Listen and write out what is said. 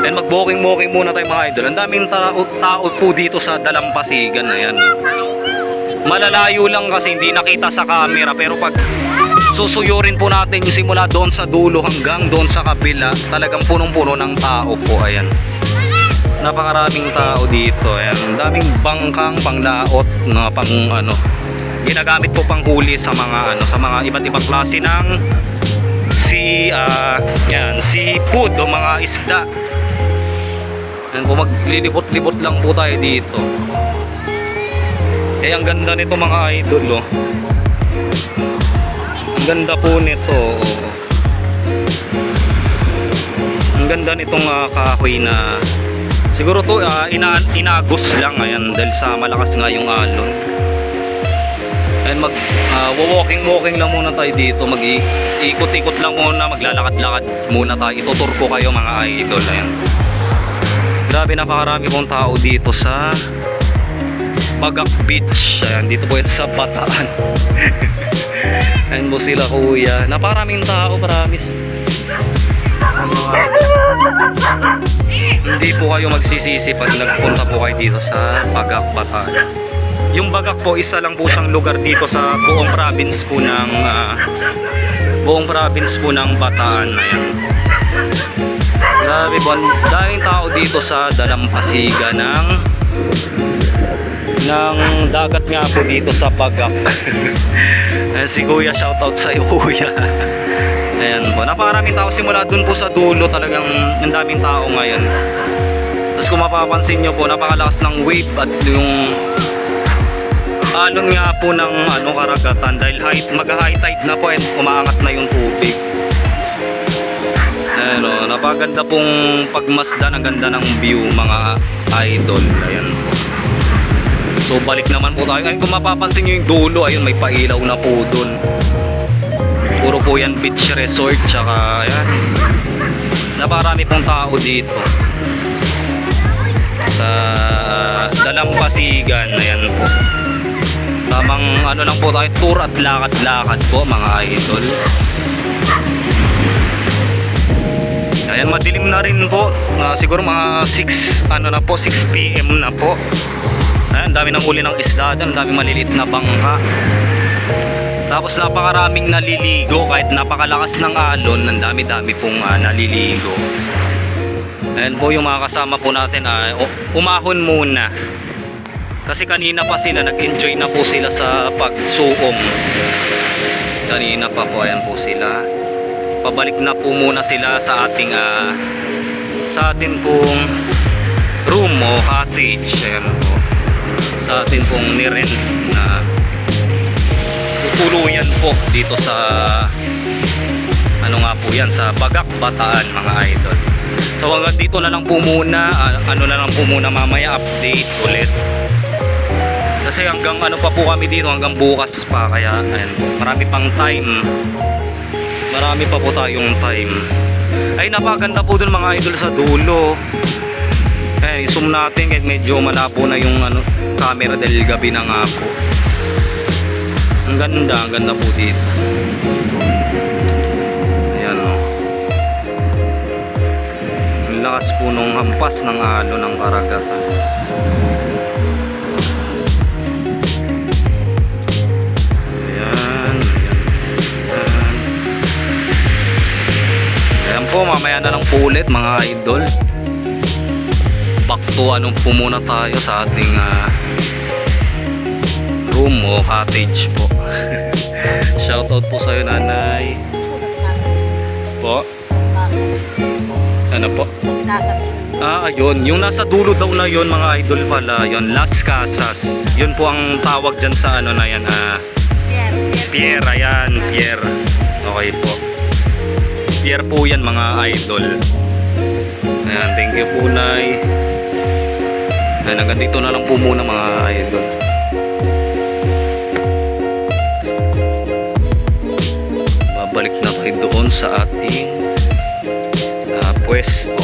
And mag-walking-walking muna tayo mga idol. Ang daming tao, tao po dito sa Dalampasigan. Ayan. Malalayo lang kasi hindi nakita sa camera. Pero pag susuyurin po natin yung simula doon sa dulo hanggang doon sa kabila, talagang punong-puno ng tao po. Ayan. Napakaraming tao dito. Ayan. Daming bangkang panglaot na pang ano ginagamit po pang huli sa mga ano sa mga iba't ibang klase ng si ah yan seafood o mga isda yan po maglilibot-libot lang po tayo dito eh ang ganda nito mga idol oh. ang ganda po nito oh. ang ganda nitong ah, kahoy na siguro to ah, ina inagos lang ayan dahil sa malakas nga yung alon And mag ah, walking walking lang muna tayo dito, mag ikot-ikot lang muna, maglalakad-lakad muna tayo. Itutur ko kayo mga idol. Ayan. Grabe napakarami pong tao dito sa Bagak Beach. Ayan, dito po yan sa Bataan. Ayan po sila kuya. Napakaraming tao, promise. Hindi po kayo magsisisi pag nagpunta po kayo dito sa Bagak Bataan. Yung Bagak po, isa lang po siyang lugar dito sa buong province po ng ah, buong province po ng Bataan. Ayan. Grabe po, daming tao dito sa Dalampasiga ng ng dagat nga po dito sa Bagak. Ayan, si Kuya, shoutout sa iyo Kuya. Ayan po, napakaraming tao simula dun po sa dulo talagang ang daming tao ngayon. Tapos kung mapapansin nyo po, napakalakas ng wave at yung alon nga po ng ano karagatan dahil high, mag-high tide na po and umaangat na yung tubig. Ayan o, napaganda pong pagmasdan, ang ganda ng view mga idol. Ayan. So balik naman po tayo. Ayun kung mapapansin nyo yung dulo, ayun may pailaw na po dun. Puro po yan beach resort, tsaka ayan. Naparami pong tao dito. Sa uh, Dalampasigan, ayan po. Tamang ano lang po tayo, tour at lakad-lakad po mga idol. Ayan, madilim na rin po. Ah, siguro mga 6, ano na po, 6 p.m. na po. Ayan, dami ng uli ng isda dyan, dami maliliit na bangka. Tapos napakaraming naliligo kahit napakalakas ng alon, ang dami-dami pong ah, naliligo. Ayan po yung mga kasama po natin, o- umahon muna. Kasi kanina pa sila, nag-enjoy na po sila sa pagsuom. Kanina pa po, ayan po sila. Pabalik na po muna sila sa ating ah, sa atin pong room o cottage. Ayan po. Sa atin pong nirent na tutuluyan po dito sa ano nga po yan sa Bagak Bataan mga idol. So hanggang dito na lang po muna, ah, ano na lang po muna mamaya update ulit. Kasi hanggang ano pa po kami dito, hanggang bukas pa. Kaya ayan, marami pang time. Marami pa po tayong time. Ay napaganda po dun mga idol sa dulo. Eh, zoom natin kahit medyo malabo na yung ano, camera dahil gabi na nga po. Ang ganda, ang ganda po dito. Ayan o. Ang lakas po nung hampas ng alo ng karagatan. Po, mamaya na lang po ulit mga idol. Back to anong po muna tayo sa ating ah, room o cottage po. Shoutout po sa'yo nanay. Po. Ano po? Ah, ayun. Yung nasa dulo daw na yon mga idol pala. Yon Las Casas. Yun po ang tawag dyan sa ano na yan. Ah, Pierre, ayan. Pierre. Okay po. Pierre po yan mga idol. Ayan, thank you po, Nay. Ayan, hanggang dito na lang po muna mga idol. Babalik na tayo doon sa ating ah, pwesto.